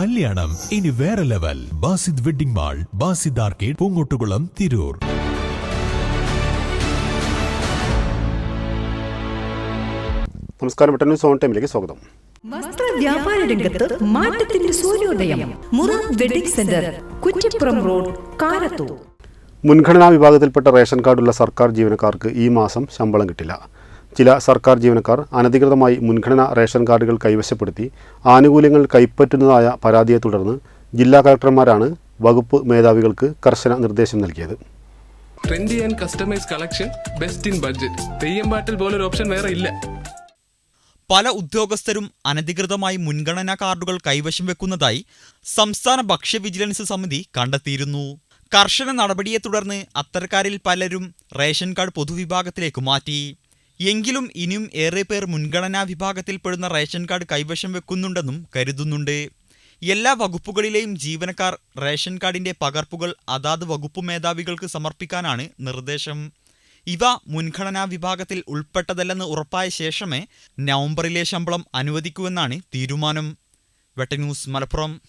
കല്യാണം. ഇനി വേറെ level. Basid wedding mall Basid arcade Poongottukulam Tirur. നമസ്കാരം ബട്ടൺ സോൺ ഓൺ ടൈമിലേക്ക് സ്വാഗതം. വസ്ത്ര വ്യാപാര രംഗത്ത് മാറ്റത്തിന്റെ സൂര്യോദയം. Mura wedding centre Kuttippuram road Karathur. മുൻഗണനാ വിഭാഗത്തിൽപ്പെട്ട റേഷൻ കാർഡുള്ള സർക്കാർ ജീവനക്കാർക്ക് ഈ മാസം ശമ്പളം കിട്ടില്ല. ചില സർക്കാർ ജീവനക്കാർ അനധികൃതമായി മുൻഗണനാ റേഷൻ കാർഡുകൾ കൈവശപ്പെടുത്തി ആനുകൂല്യങ്ങൾ കൈപ്പറ്റുന്നതായ പരാതിയെ തുടർന്ന് ജില്ലാ കളക്ടർമാരാണ് വകുപ്പ് മേധാവികൾക്ക് കർശന നിർദ്ദേശം നൽകിയത്. Trendy and customise collection best in budget Theyyam പാട്ടിൽ പോലൊരു ഓപ്ഷൻ വേറെ ഇല്ല. പല ഉദ്യോഗസ്ഥരും അനധികൃതമായി മുൻഗണനാ കാർഡുകൾ കൈവശം വെക്കുന്നതായി സംസ്ഥാന ഭക്ഷ്യ വിജിലൻസ് സമിതി കണ്ടെത്തിയിരുന്നു. കർശന നടപടിയെ തുടർന്ന് അത്തരക്കാരിൽ പലരും റേഷൻ കാർഡ് പൊതുവിഭാഗത്തിലേക്ക് മാറ്റി. എങ്കിലും ഇനിയും ഏറെ പേർ മുൻഗണനാ വിഭാഗത്തിൽപ്പെടുന്ന റേഷൻ കാർഡ് കൈവശം വെക്കുന്നുണ്ടെന്നും കരുതുന്നുണ്ട്. എല്ലാ വകുപ്പുകളിലെയും ജീവനക്കാർ റേഷൻ കാർഡിന്റെ പകർപ്പുകൾ അതാത് വകുപ്പ് മേധാവികൾക്ക് സമർപ്പിക്കാനാണ് നിർദ്ദേശം. ഇവ മുൻഗണനാ വിഭാഗത്തിൽ ഉൾപ്പെട്ടതല്ലെന്ന് ഉറപ്പായ ശേഷമേ നവംബറിലെ ശമ്പളം അനുവദിക്കുമെന്നാണ് തീരുമാനം. വെട്ടന്യൂസ് മലപ്പുറം.